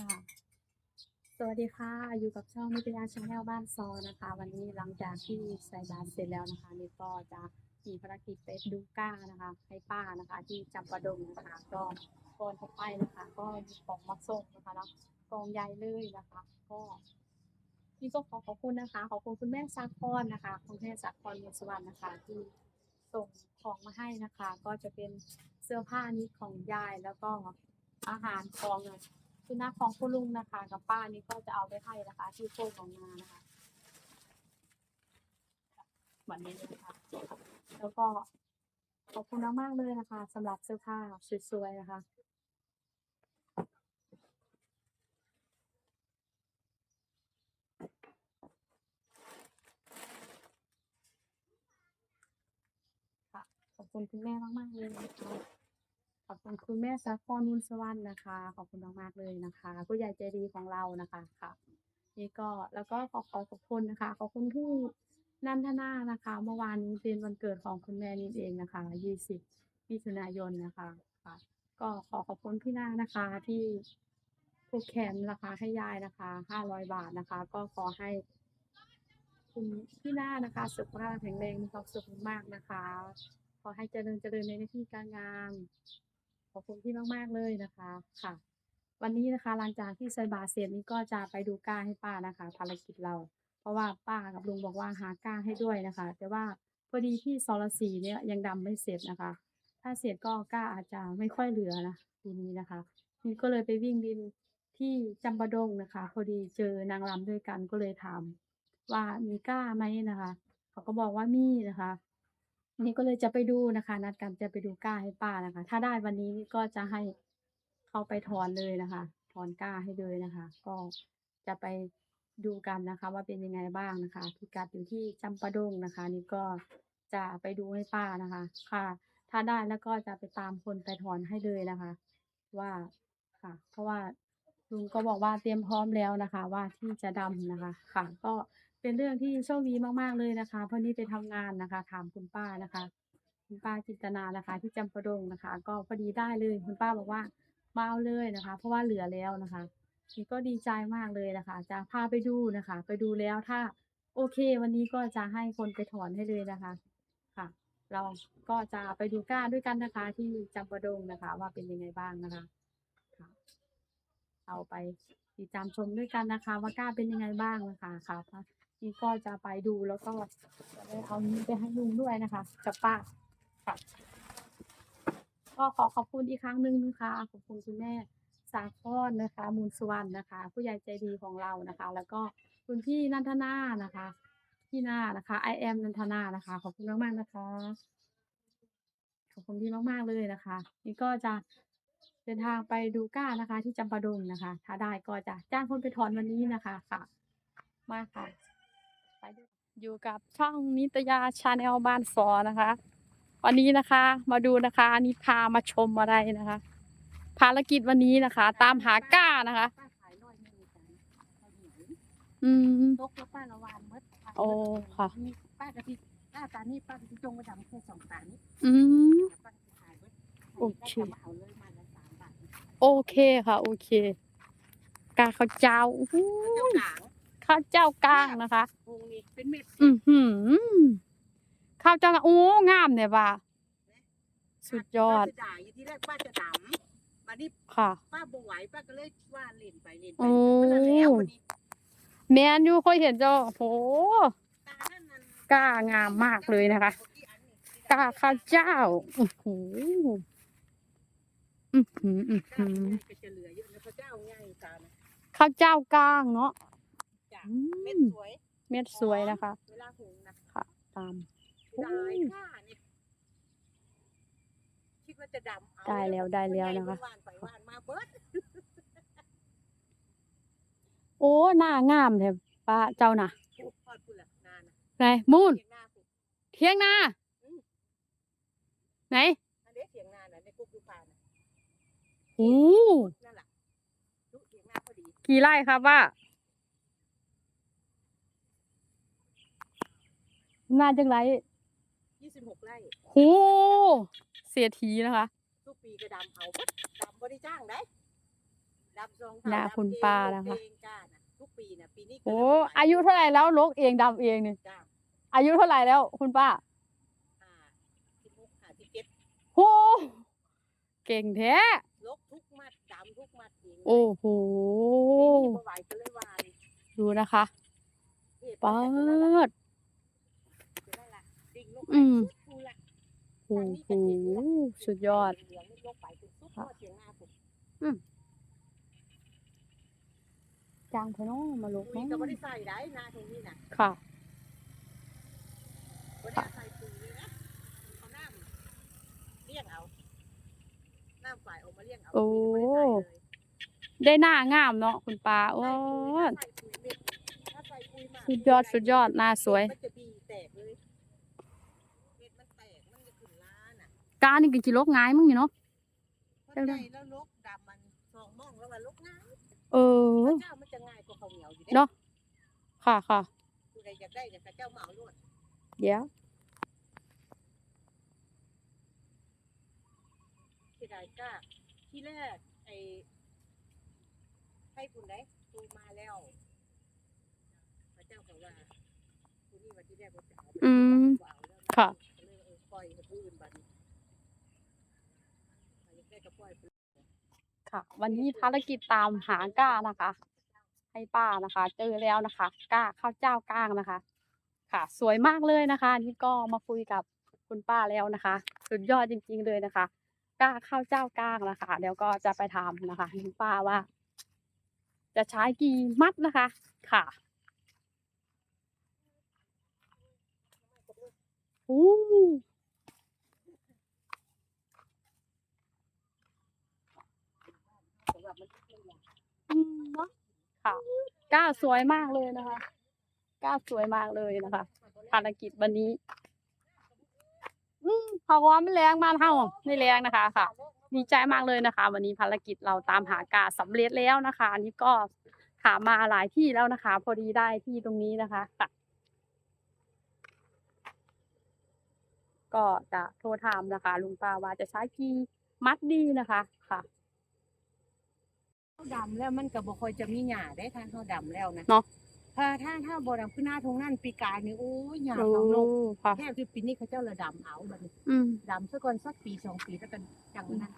ค่ะ สวัสดีค่ะ อยู่กับช่องนิตยาชาแนลบ้านซอนะคะ วันนี้หลังจากที่ใส่บาตรเสร็จแล้วนะคะนี่ก็จะมีภารกิจไปดูก้านะคะ ให้ป้านะคะ ที่จำปาดงนะคะก็ก่อนเข้าไปนะคะ ก็มีของมาส่งนะคะแล้วกองใหญ่เลยนะคะ ก็นี่ก็ขอขอบคุณนะคะ ขอบคุณคุณแม่สาคอนนะคะ คุณแม่สาคอนเมืองสุวรรณนะคะ ที่ส่งของมาให้นะคะ ก็จะเป็นเสื้อผ้านี้ของยายแล้วก็อาหารของ สุนัขของคุณลุงนะคะ กับป้านี่ก็จะเอาไปให้นะคะ ที่โคกของนานะคะวันนี้เลยนะคะ แล้วก็ขอบคุณมากๆเลยนะคะสำหรับเสื้อผ้าสวยๆนะคะค่ะขอบคุณคุณแม่มากๆเลยนะคะ ขอบคุณคุณแม่สาครนุนสวรรค์นะคะ ขอบคุณมากๆเลยนะคะ ผู้ใหญ่ใจดีของเรานะคะค่ะนี่ก็แล้วก็ขอขอขอบคุณนะคะ ขอบคุณที่นันทนานะคะ เมื่อวานนี้เป็นวันเกิดของคุณแม่นิดเองนะคะ 20มิถุนายนนะคะค่ะ ก็ขอขอบคุณพี่นานะคะที่ผูกแขนนะคะให้ยายนะคะ 500 บาทนะคะ ก็ขอให้คุณพี่นานะคะสุขภาพแข็งแรงมีความสุขมากนะคะ ขอให้เจริญเจริญในหน้าที่การงาน ขอบคุณพี่มากๆเลยนะคะค่ะ วันนี้นะคะหลังจากที่ใส่บาเสร็จนี้ก็จะไปดูก้าให้ป้านะคะ ภารกิจเรา เพราะว่าป้ากับลุงบอกว่าหาก้าให้ด้วยนะคะ แต่ว่าพอดีที่ซอลสีเนี่ยยังดำไม่เสร็จนะคะ ถ้าเสร็จก็ก้าอาจจะไม่ค่อยเหลือนะทีนี้นะคะนี่ก็เลยไปวิ่งดินที่จำปาดงนะคะ พอดีเจอนางรำด้วยกันก็เลยถามว่ามีก้าไหมนะคะ เขาก็บอกว่ามีนะคะ นี่ก็เลยจะไปดูนะคะ นัดกันจะไปดูก้าให้ป้านะคะ ถ้าได้วันนี้ก็จะให้เขาไปถอนเลยนะคะ ถอนก้าให้เลยนะคะ ก็จะไปดูกันนะคะ ว่าเป็นยังไงบ้างนะคะพิกัดอยู่ที่จำปาดงนะคะ นี่ก็จะไปดูให้ป้านะคะ ค่ะ ถ้าได้แล้วก็จะไปตามคนไปถอนให้เลยนะคะ ว่าค่ะ เพราะว่าลุงก็บอกว่าเตรียมพร้อมแล้วนะคะ ว่าที่จะดำนะคะ ค่ะก็ เป็นเรื่องที่โชคดีมากๆเลยนะคะ เพราะนี่ไปทำงานนะคะ ถามคุณป้านะคะ คุณป้าจินตนานะคะ ที่จำปาดงนะคะ ก็พอดีได้เลยคุณป้าบอกว่ามาเอาเลยนะคะ เพราะว่าเหลือแล้วนะคะนี่ก็ดีใจมากเลยนะคะ จะพาไปดูนะคะ ไปดูแล้วถ้าโอเค วันนี้ก็จะให้คนไปถอนให้เลยนะคะ ค่ะ เราก็จะไปดูก้าด้วยกันนะคะ ที่จำปาดงนะคะ ว่าเป็นยังไงบ้างนะคะค่ะเอาไปติดตามชมด้วยกันนะคะ ว่าก้าเป็นยังไงบ้างนะคะค่ะ นี่ก็จะไปดูแล้วก็จะได้เอานี้ไปให้ลุงด้วยนะคะกับป้าค่ะก็ขอขอบคุณอีกครั้งหนึ่งนะคะขอบคุณคุณแม่สาคอนนะคะ มูลสวรรณนะคะ ผู้ใหญ่ใจดีของเรานะคะ แล้วก็คุณพี่นันทนานะคะพี่นานะคะ I am นันทนานะคะ ขอบคุณมากๆนะคะ ขอบคุณพี่มากๆเลยนะคะ นี่ก็จะเดินทางไปดูก้านะคะ ที่จำปาดงนะคะ ถ้าได้ก็จะจ้างคนไปถอนวันนี้นะคะค่ะ มากค่ะ ไปดูอยู่กับช่องนิตยาชาแนลบ้านฟอนะคะ วันนี้นะคะมาดูนะคะอันนี้พามาชมอะไรนะคะ ภารกิจวันนี้นะคะ ตามหาก้านะคะป้าขายร้อยหนึ่งจ้ะข้าวเหนียวอืมตกแล้วป้าระวานเมดโอ้ค่ะมีป้ากะทิหน้าตานี่ป้ากะทิจงมาดำแค่สองตานี้อืมป้ากะทิขายเมดโอเคได้กำเอาเลยมาละสามบาทโอเคค่ะ โอเค กาข้าวเจ้าอู้หูเจ้ากลางข้าวเจ้ากลางนะคะวงนี้ เป็นเม็ดอือหือข้าวเจ้ากลางโอ้งามเนี่ยว่ะสุดยอดป้าจะด่าอยู่ที่แรกป้าจะดำมานี่ค่ะ ป้าบ่ไหวป้าก็เลยว่าเล่นไปเล่นไปโอ้มันละแล้ววันนี้แมนยูเคยเห็นเจ้าโหตานั่นนั่นกล้างามมากเลยนะคะกาข้าวเจ้าอือหืออือหืออือเจ้าหือง่ายก็จะเหลือเยอะนะพระเจ้าง่ายตานะข้าวเจ้ากลางเนาะจ้ะอืเม็ดมสวย เม็ดสวยนะคะ เวลาหุงนะค่ะ ตามได้ค่ะนี่คิดว่าจะดำเอาได้แล้วได้แล้วนะคะวานไปวานมาเบิดโอ้หน้างามแท้ป้าเจ้าน่ะโอ้พอดพูดละนานนะไหนมูนเถียงนาพูดเทียงนาอืมไหนอันนี้เถียงนาน่ะในกุ๊กดูพานะโอ้นั่นแหละลูกเถียงนาพอดีกี่ไร่ครับว่า น่าจังไรยี่สิบหกไร่โหเสียทีนะคะทุกปีก็ดำเอาเบิดดำบริจ้างได้ดดำทรงหน้าเท่าคุณดำเองป้าลนะงคะเองก้าน่ะทุกปีน่ะปีนี้ก็โอ้เริ่มใหม่อายุเท่าไหร่แล้วลกเองดำเองนี่จ้าอายุเท่าไหร่แล้ว คุณป้าห้าสิบหกห้าสิบเจ็ดโหเก่งแท้ลกทุกมัดดำทุกมัดเองโอ้โหปีนี้บ่ไหวก็เลยวานดูนะคะเหตุเปิด จะได้ละดิ่งลงไป อืมสุดภูละโอ้โหสุดยอดเหลืองลงไปจนสุดค่ะทั่วเถียงนาผมจางเถอะเนาะมาลกปุ๋ยเนาะก็ไม่ได้ใส่ได้นาตรงนี้น่ะค่ะบ่ได้ใส่ปุ๋ยเลยนะเอาน้ำเลี้ยงเอาน้ำฝ่ายออกมาเลี้ยงเอาโอ้ปุ๋ยก็บ่ได้ใส่เลยได้หน้างามเนาะคุณป้าโอ้ยสุดยอดสุดยอดหน้าสวยมันจะบีแตกเลยเม็ดมันแตกมันจะขึ้นล้านอะกานี่ก็จิลกง่ายมึงอยู่เนาะ เพราะใจแล้วลกดำมันสองมองแล้วว่าลกง่ายเออ พระเจ้ามันจะง่ายกว่าข้าวเหนียวอยู่เด้เนาะ ค่ะค่ะผู้ใดอยากได้ก็พระเจ้าเหมาลวดเดี๋ยวที่ใดก็ที่แรกไอ้ให้คุณได้ตูมาแล้ว พระเจ้าก็ว่าคุณนี่ว่าที่แรกว่าจะเอาอืมบ่เอาแล้วค่ะ ก็เลยเออปล่อยให้ผู้อื่นบัดนี้อันนี้ได้ก็ปล่อยไป ค่ะ วันนี้ภารกิจตามหาก้านะคะ ให้ป้านะคะ เจอแล้วนะคะก้าข้าวเจ้าก้างนะคะ ค่ะ สวยมากเลยนะคะนี่ก็มาคุยกับคุณป้าแล้วนะคะ สุดยอดจริง ๆเลยนะคะ ก้าข้าวเจ้าก้างนะคะเดี๋ยวก็จะไปทำนะคะคุณป้าว่า จะใช้กี่มัดนะคะ ค่ะอู้ สำหรับมันทุก อืมเนาะค่ะก้าสวยมากเลยนะคะ ก้าสวยมากเลยนะคะภารกิจวันนี้ อืมเขาว่าไม่แรงมานเฮาไม่แรงนะคะค่ะดีใจมากเลยนะคะ วันนี้ภารกิจเราตามหากาสำเร็จแล้วนะคะอันนี้ก็ถามมาหลายที่แล้วนะคะ พอดีได้ที่ตรงนี้นะคะค่ะก็จะโทรถามนะคะ ลุงป้าว่าจะใช้กี่มัดดีนะคะค่ะาวดำแล้วมันก็บ่ค่อยจะมีหญ้าได้ทางข้าวดำแล้วนะเนาะ ถ้าถ้าถ้าบ่ดำขึ้นหน้าทงนั่นปีกายนี่โอ้ยหญ้าโอ้ของโลกค่ะแค่ที่ปีนี้เขาเจ้าระดำเอาบัดนี้อืมดำซะก่อนสักปีสองปีแล้วกันจังนั้น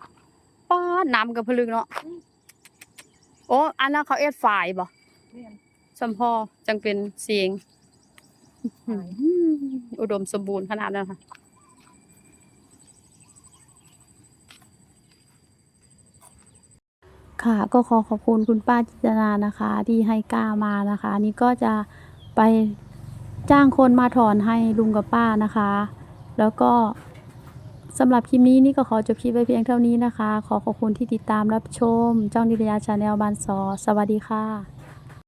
ป้าน้ำกับพลึกเนาะโอ้ อันนั้นเขาเอ็ดฝ่ายบ่เนี่ยสมพอจังเป็นเสียงอื้อหืออุดมสมบูรณ์ขนาดนั้นค่ะ ค่ะ ก็ขอขอบคุณคุณป้าจิตนานะคะ ที่ให้กล้ามานะคะ นี่ก็จะไปจ้างคนมาถอนให้ลุงกับป้านะคะ แล้วก็สำหรับคลิปนี้นี่ก็ขอจบคลิปไว้เพียงเท่านี้นะคะ ขอขอบคุณที่ติดตามรับชม จ้องนิรยาชาแนลบานซอสวัสดีค่ะ